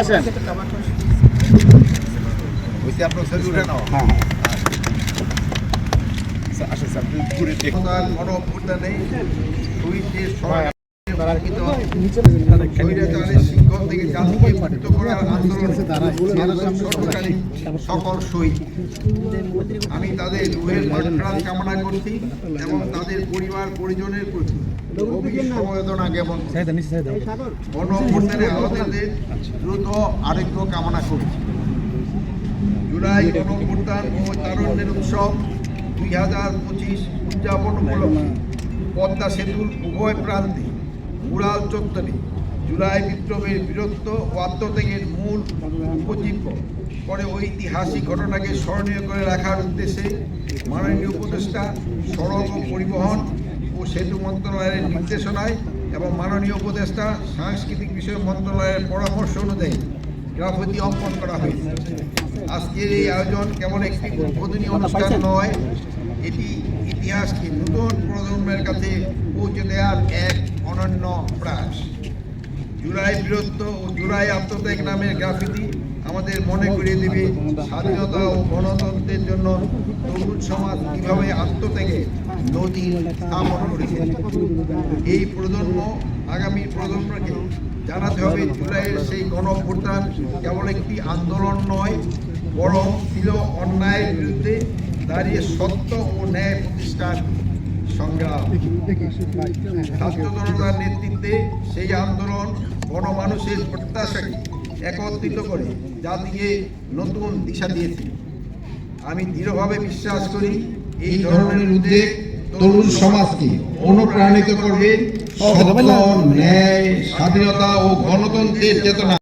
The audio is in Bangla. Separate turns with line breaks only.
আসেন।
উঠে নাও।
হ্যাঁ
স্যার আপনি ঘুরে দেখুন। কোনো অভ্যুত্থা নেই। আমি তাদের কামনা করছি এবং তাদের পরিবার পরিজনের প্রতি দ্রুত আরোগ্য কামনা করছি জুলাই গণ অভ্যুত্থান ও তারুণ্যের উৎসব দুই হাজার পঁচিশ উদযাপন উপলক্ষে পদ্মা সেতুর উভয় প্রান্তে মুরাল চত্বরে জুলাই বিপ্লবের বীরত্ব ও আত্মত্যাগের মূল উপজীব্য। করে ঐতিহাসিক ঘটনাকে স্মরণীয় করে রাখার উদ্দেশ্যে মাননীয় উপদেষ্টা সড়ক ও পরিবহন ও সেতু মন্ত্রণালয়ের নির্দেশনায় এবং মাননীয় উপদেষ্টা সাংস্কৃতিক বিষয় মন্ত্রণালয়ের পরামর্শ অনুযায়ী গ্রাফতি অঙ্কন করা হয়েছে। আজকের এই আয়োজন কেমন একটি উদ্বোধনী অনুষ্ঠান নয়, এটি ইতিহাসকে নতুন প্রজন্মের কাছে পৌঁছে দেওয়ার এক অনন্য জুলাই বীরত্ব ও জুলাই আত্মত্যাগ নামের গ্রাফিতি আমাদের মনে করিয়ে দেবে। স্বাধীনতা ও গণতন্ত্রের জন্য তরুণ সমাজ কীভাবে আত্মত্যাগে নদী স্থাপন করেছে? এই প্রজন্ম, আগামী প্রজন্মকে জানাতে হবে জুলাইয়ের সেই গণ কেবল একটি আন্দোলন নয়, বরং ছিল অন্যায়ের বিরুদ্ধে দাঁড়িয়ে সত্য ও ন্যায় প্রতিষ্ঠার সংগ্রাম। ছাত্র জনতার নেতৃত্বে সেই আন্দোলন গণমানুষের প্রত্যাশাকে একত্রিত করে জাতিকে নতুন দিশা দিয়েছে। আমি দৃঢ়ভাবে বিশ্বাস করি এই ধরনের উদ্যোগ তরুণ সমাজকে অনুপ্রাণিত করবে ন্যায়, স্বাধীনতা ও গণতন্ত্রের চেতনা।